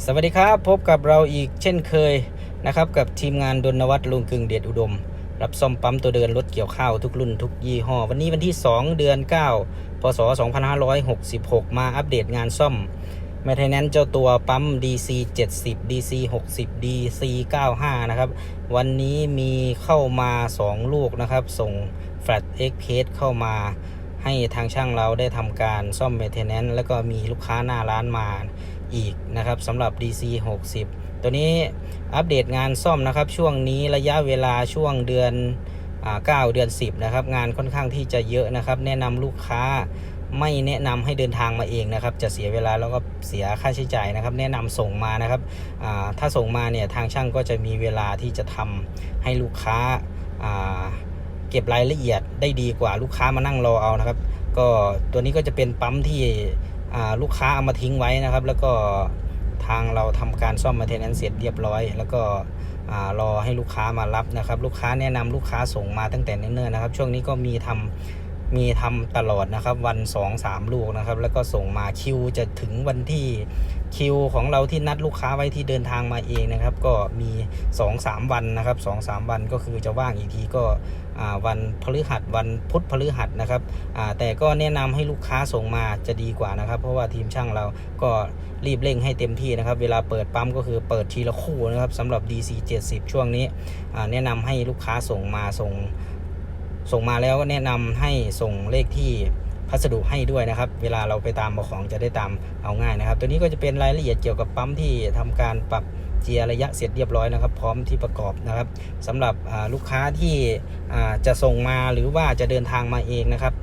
สวัสดีครับพบกับเราอีกเช่นเคยนะครับกับทีมงานดนวัฒน์ลุงกึงเดชอุดม รับซ่อมปั๊มตัวเดินรถเกี่ยวข้าวทุกรุ่นทุกยี่ห้อ วันนี้วันที่ 2 เดือน 9 พศ 2566 มาอัปเดตงานซ่อมแมทแนนเจ้าตัวปั๊ม DC 70 DC 60 DC 95 นะครับ วันนี้มีเข้ามา 2 ลูกนะครับ ส่งแฟลตเอ็กเพสเข้ามาให้ทางช่างเราได้ทำการซ่อมเม t เ n น n แล้วก็มีลูกค้าหน้าร้านมา อีกนะครับสำหรับ DC 60 ตัวนี้อัปเดตงานซ่อมนะครับ ช่วงนี้ระยะเวลาช่วงเดือนอ่าเดือน 10 นะครับ งานค่อนข้างที่จะเยอะนะครับ แนะนำลูกค้าไม่แนะนำให้เดินทางมาเองนะครับ จะเสียเวลาแล้วก็เสียค่าใช้จ่ายนะครับ แนะนำส่งมานะครับถ้าส่งมาเนี่ยทางช่างก็จะมีเวลาที่จะทำให้ลูกค้าเก็บรายละเอียดได้ดีกว่าลูกค้ามานั่งรอเอานะครับ ก็ตัวนี้ก็จะเป็นปั๊มที่ ลูกค้าเอามาทิ้งไว้นะครับ แล้วก็ทางเราทำการซ่อมมาเทนแนนเสร็จเรียบร้อย แล้วก็รอให้ลูกค้ามารับนะครับ ลูกค้าแนะนำลูกค้าส่งมาตั้งแต่เนิ่นๆนะครับ ช่วงนี้ก็มีทำ มีทำตลอดนะครับ วัน 2 3 ลูกนะครับ แล้วก็ส่งมาคิวจะถึงวันที่คิวของเราที่นัดลูกค้าไว้ที่เดินทางมาเองนะครับ ก็มี 2-3 วันนะครับ 2-3 วันก็คือจะว่างอีกทีก็วันพฤหัสวันพุธพฤหัสนะครับแต่ก็แนะนำให้ลูกค้าส่งมาจะดีกว่านะครับ เพราะว่าทีมช่างเราก็รีบเร่งให้เต็มที่นะครับ เวลาเปิดปั๊มก็คือเปิดทีละคู่นะครับสำหรับ DC 70 ช่วงนี้แนะนำให้ลูกค้าส่งมาส่ง ส่งมาแล้วก็แนะนำให้ส่งเลขที่พัสดุให้ด้วยนะครับ เวลาเราไปตามเอาของจะได้ตามเอาง่ายนะครับ ตัวนี้ก็จะเป็นรายละเอียดเกี่ยวกับปั๊มที่ทำการปรับเจียรระยะเสร็จเรียบร้อยนะครับ พร้อมที่ประกอบนะครับสำหรับลูกค้าที่จะส่งมาหรือว่าจะเดินทางมาเองนะครับ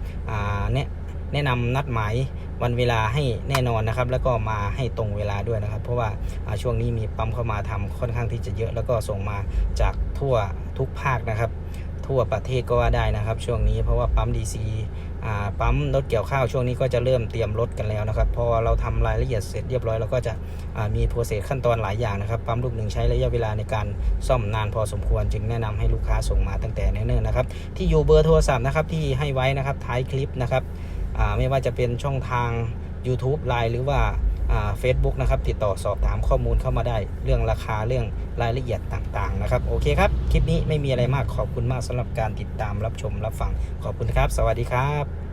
แนะแนะนำนัดหมายวันเวลาให้แน่นอนนะครับ แล้วก็มาให้ตรงเวลาด้วยนะครับ เพราะว่าอ่าช่วงนี้มีปั๊มเข้ามาทำค่อนข้างที่จะเยอะ แล้วก็ส่งมาจากทั่วทุกภาคนะครับ ทั่วประเทศก็ว่าได้นะครับ ช่วงนี้เพราะว่าปั๊ม DC อ่าปั๊มรถเกี่ยวข้าวช่วงนี้ก็จะเริ่มเตรียมรถกันแล้วนะครับ พอเราทำรายละเอียดเสร็จเรียบร้อยเราก็จะมีโปรเซสขั้นตอนหลายอย่างนะครับ ปั๊มลูกหนึ่งใช้ระยะเวลาในการซ่อมนานพอสมควร จึงแนะนำให้ลูกค้าส่งมาตั้งแต่เนิ่นๆนะครับ ที่อยู่เบอร์โทรศัพท์นะครับที่ให้ไว้นะครับท้ายคลิปนะครับไม่ว่าจะเป็นช่องทาง YouTube Line หรือว่า เฟซบุ๊กนะครับติดต่อสอบถามข้อมูลเข้ามาได้ เรื่องราคาเรื่องรายละเอียดต่างๆนะครับโอเคครับคลิปนี้ไม่มีอะไรมากขอบคุณมากสำหรับการติดตามรับชมรับฟังขอบคุณครับ สวัสดีครับ